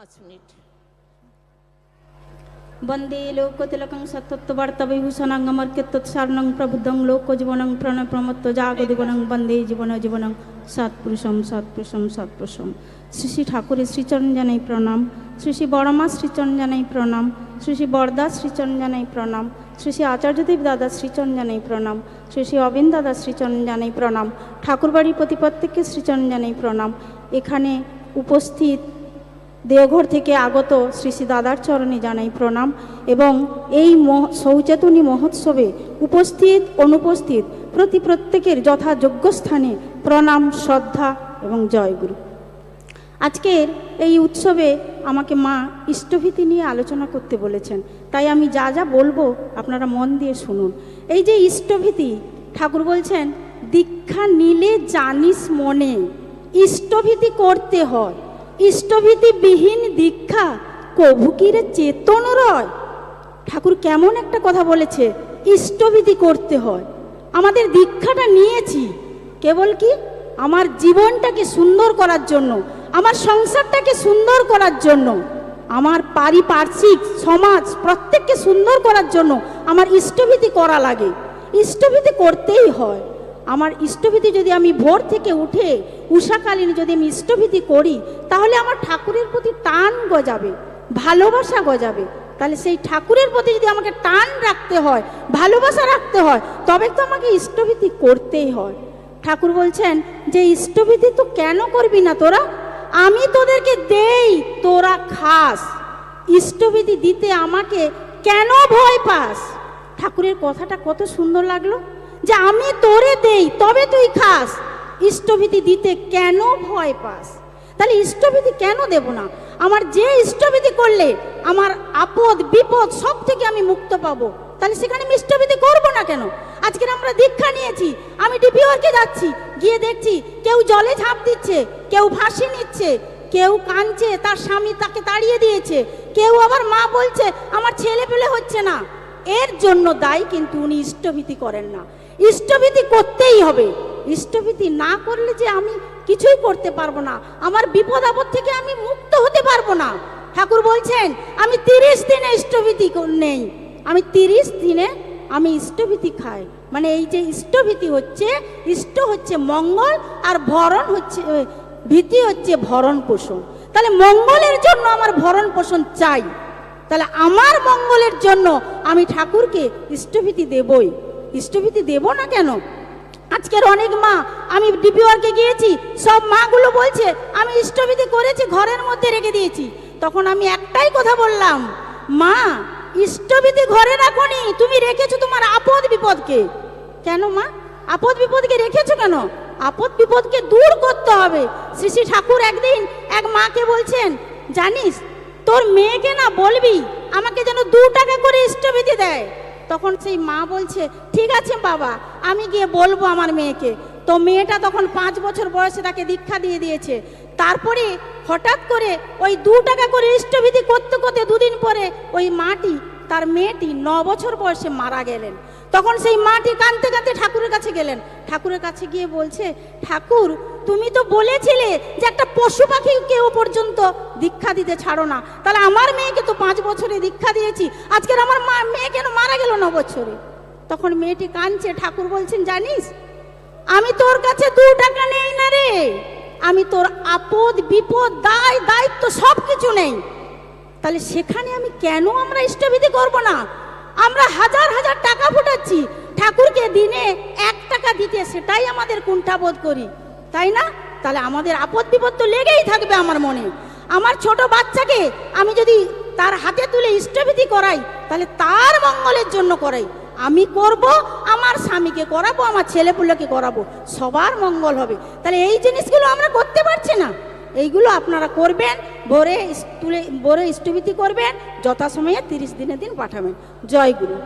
পাঁচ মিনিট। বন্দে লোকতিলকং সত্যত্ববার্তাবিভূষণাঙ্গমর্কৃত্যৎসারণং প্রবুদ্ধং লোকজীবনং প্রণপ্রমত্ত জাগদীবনং বন্দে জীবন জীবনং সৎপুরুষম সৎপুরুষম সৎপুরুষম। শ্রী শ্রী ঠাকুরের শ্রীচরণ জানাই প্রণাম। শ্রী শ্রী বড়মা শ্রীচরণ জানাই প্রণাম। শ্রী শ্রী বরদা শ্রীচরণ জানাই প্রণাম। শ্রী শ্রী আচার্যদেব দাদা শ্রীচরণ জানাই প্রণাম। শ্রী শ্রী অবিন দাদা শ্রীচরণ জানাই প্রণাম। ঠাকুরবাড়ির প্রতিপত্তিকে শ্রীচরণ জানাই প্রণাম। এখানে উপস্থিত দেওঘর থেকে আগত শ্রী শ্রী দাদার চরণে জানাই প্রণাম এবং এই সৌচেতনী মহোৎসবে উপস্থিত, অনুপস্থিত প্রতি প্রত্যেকের যথাযোগ্য স্থানে প্রণাম, শ্রদ্ধা এবং জয়গুরু আজকের এই উৎসবে আমাকে মা ইষ্টভীতি নিয়ে আলোচনা করতে বলেছেন। তাই আমি যা যা বলব আপনারা মন দিয়ে শুনুন। এই যে ইষ্টভীতি, ঠাকুর বলছেন, দীক্ষা নিলে জানিস মনে, ইষ্টভীতি করতে হয়। ইষ্টভীতিবিহীন দীক্ষা কভু কিরে চেতন রয়। ঠাকুর কেমন একটা কথা বলেছে, ইষ্টভীতি করতে হয়। আমাদের দীক্ষাটা নিয়েছি, কেবল কি আমার জীবনটাকে সুন্দর করার জন্য, আমার সংসারটাকে সুন্দর করার জন্য, আমার পারিপার্শ্বিক সমাজ প্রত্যেককে সুন্দর করার জন্য আমার ইষ্টভীতি করা লাগে। ইষ্টভীতি করতেই হয়। আমার ইষ্টভীতি যদি আমি ভোর থেকে উঠে উষাকালীন যদি আমি ইষ্টভীতি করি, তাহলে আমার ঠাকুরের প্রতি টান গজাবে, ভালোবাসা গজাবে। তাহলে সেই ঠাকুরের প্রতি যদি আমাকে টান রাখতে হয়, ভালোবাসা রাখতে হয়, তবে তো আমাকে ইষ্টভীতি করতেই হয়। ঠাকুর বলছেন, যে ইষ্টভীতি তো কেন করবি না তোরা? আমি তোদেরকে দেই, তোরা খাস। ইষ্টভীতি দিতে আমাকে কেন ভয় পাস? ঠাকুরের কথাটা কত সুন্দর লাগল। যে আমি তোরে দেই, তবে তুই খাস। ইষ্টভীতি দিতে কেন ভয় পাস? তাহলে ইষ্টভীতি কেন দেব না? আমার যে ইষ্টভীতি করলে আমার আপদ, বিপদ সব থেকে আমি মুক্ত পাবো। তাহলে সেখানে আমি ইষ্টভীতি করব না কেন? আজকে আমরা দীক্ষা নিয়েছি, আমি ডিপিওরকে যাচ্ছি, গিয়ে দেখছি কেউ জলে ঝাঁপ দিচ্ছে, কেউ ফাঁসি নিচ্ছে, কেউ কাঁদছে, তার স্বামী তাকে তাড়িয়ে দিয়েছে, কেউ আবার মা বলছে, আমার ছেলে পেলে হচ্ছে না। এর জন্য দায়ী কিন্তু উনি ইষ্টভীতি করেন না। ইষ্টভীতি করতেই হবে। ইষ্টভীতি না করলে যে আমি কিছুই করতে পারব না। আমার বিপদ আপদ থেকে আমি মুক্ত হতে পারব না। ঠাকুর বলছেন, আমি তিরিশ দিনে কর- নেই। আমি তিরিশ দিনে আমি ইষ্টভীতি খাই। মানে এই যে ইষ্টভীতি হচ্ছে, ইষ্ট হচ্ছে মঙ্গল আর ভরণ হচ্ছে ভীতি হচ্ছে ভরণ পোষণ। তাহলে মঙ্গলের জন্য আমার ভরণ পোষণ চাই। তাহলে আমার মঙ্গলের জন্য আমি ঠাকুরকে ইষ্টভীতি দেবই। ইষ্টভীতি দেব না কেন? আজকের অনেক মা, আমি ডিপিওয়ারকে গিয়েছি, সব মাগুলো বলছে, আমি ইষ্টভীতি করেছি, ঘরের মধ্যে রেখে দিয়েছি। তখন আমি একটাই কথা বললাম, মা, ইষ্টভীতি ঘরে রাখনি, তুমি রেখেছো তোমার আপদ বিপদকে। কেন মা? আপদ বিপদকে রেখেছো কেন? আপদ বিপদকে দূর করতে হবে। শ্রী শ্রী ঠাকুর একদিন এক মাকে বলছেন, জানিস, তোর মেয়েকে না বলবি, আমাকে যেন দু টাকা করে ইষ্টভীতি দেয়। তখন সেই মা বলছে, ঠিক আছে বাবা, আমি গিয়ে বলব আমার মেয়েকে। তো মেয়েটা তখন পাঁচ বছর বয়সে তাকে দীক্ষা দিয়ে দিয়েছে। তারপরে হঠাৎ করে ওই দু টাকা করে ইষ্টভীতি করতে করতে দুদিন পরে ওই মাটি তার মেয়েটি ন বছর বয়সে মারা গেলেন। তখন সেই মাটি কাঁদতে কাঁদতে ঠাকুরের কাছে গেলেন। ঠাকুরের কাছে গিয়ে বলছে, ঠাকুর, তুমি তো বলেছিলে যে একটা পশু পাখি কেউ পর্যন্ত দীক্ষা দিতে ছাড়ো না। তাহলে আমার মেয়েকে তো পাঁচ বছরে দীক্ষা দিয়েছি। আজকের আমার মা, মেয়ে কেন মারা গেল ন বছরে? তখন মেয়েটি কাঁদছে। ঠাকুর বলছেন, জানিস, আমি তোর কাছে দু টাকা নেই না রে। আমি তোর আপদ, বিপদ, দায়, দায়িত্ব সব কিছু নেই। তাহলে সেখানে আমি কেন আমরা ইষ্টবিধি করব না? আমরা হাজার হাজার টাকা ফুটাচ্ছি। ঠাকুরকে দিনে এক টাকা দিতে সেটাই আমাদের কুণ্ঠাবোধ করি। তাই না? তাহলে আমাদের আপদ বিপদ তো লেগেই থাকবে আমার মনে। আমার ছোট বাচ্চাকে আমি যদি তার হাতে তুলে ইষ্টবিধি করাই, তাহলে তার মঙ্গলের জন্য করাই। আমি করব, আমার স্বামীকে করাবো, আমার ছেলেপুলেকে করাবো। সবার মঙ্গল হবে। তাহলে এই জিনিসগুলো আমরা করতে পারছি না। এইগুলো আপনারা করবেন, ভোরে তুলে ভোরে ইষ্টভীতি করবেন, যথাসময়ে তিরিশ দিনের দিন পাঠাবেন। জয় গুরু।